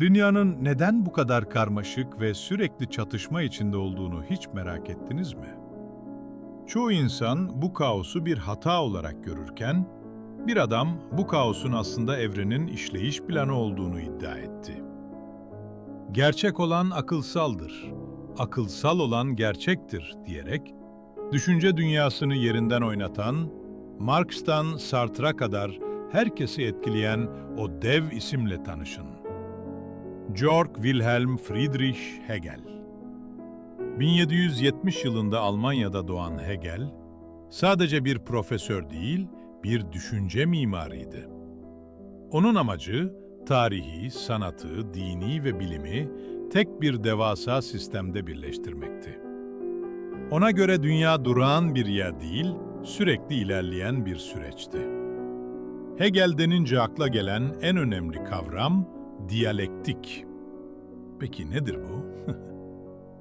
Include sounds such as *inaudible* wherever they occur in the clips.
Dünyanın neden bu kadar karmaşık ve sürekli çatışma içinde olduğunu hiç merak ettiniz mi? Çoğu insan bu kaosu bir hata olarak görürken, bir adam bu kaosun aslında evrenin işleyiş planı olduğunu iddia etti. Gerçek olan akılsaldır, akılsal olan gerçektir diyerek, düşünce dünyasını yerinden oynatan, Marx'tan Sartre'a kadar herkesi etkileyen o dev isimle tanışın. Georg Wilhelm Friedrich Hegel 1770 yılında Almanya'da doğan Hegel, sadece bir profesör değil, bir düşünce mimarıydı. Onun amacı, tarihi, sanatı, dini ve bilimi tek bir devasa sistemde birleştirmekti. Ona göre dünya durağan bir yer değil, sürekli ilerleyen bir süreçti. Hegel denince akla gelen en önemli kavram diyalektik. Peki nedir bu? *laughs*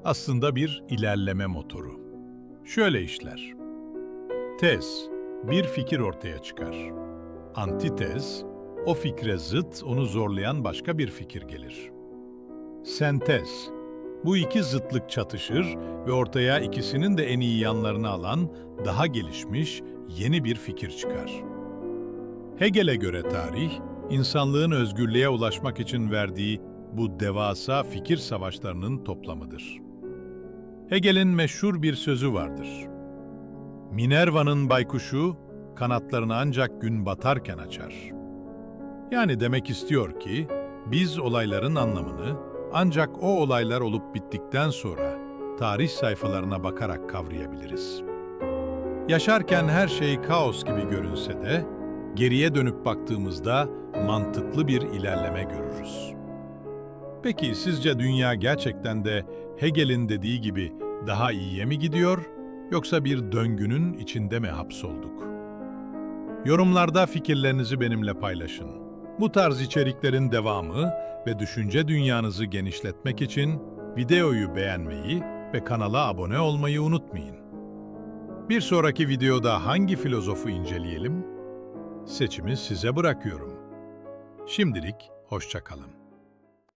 Aslında bir ilerleme motoru. Şöyle işler. Tez, bir fikir ortaya çıkar. Antitez, o fikre zıt, onu zorlayan başka bir fikir gelir. Sentez, bu iki zıtlık çatışır ve ortaya ikisinin de en iyi yanlarını alan, daha gelişmiş, yeni bir fikir çıkar. Hegel'e göre tarih, insanlığın özgürlüğe ulaşmak için verdiği bu devasa fikir savaşlarının toplamıdır. Hegel'in meşhur bir sözü vardır. Minerva'nın baykuşu kanatlarını ancak gün batarken açar. Yani demek istiyor ki biz olayların anlamını ancak o olaylar olup bittikten sonra tarih sayfalarına bakarak kavrayabiliriz. Yaşarken her şey kaos gibi görünse de geriye dönüp baktığımızda mantıklı bir ilerleme görürüz. Peki sizce dünya gerçekten de Hegel'in dediği gibi daha iyiye mi gidiyor yoksa bir döngünün içinde mi hapsolduk? Yorumlarda fikirlerinizi benimle paylaşın. Bu tarz içeriklerin devamı ve düşünce dünyanızı genişletmek için videoyu beğenmeyi ve kanala abone olmayı unutmayın. Bir sonraki videoda hangi filozofu inceleyelim? Seçimi size bırakıyorum. Şimdilik hoşça kalın.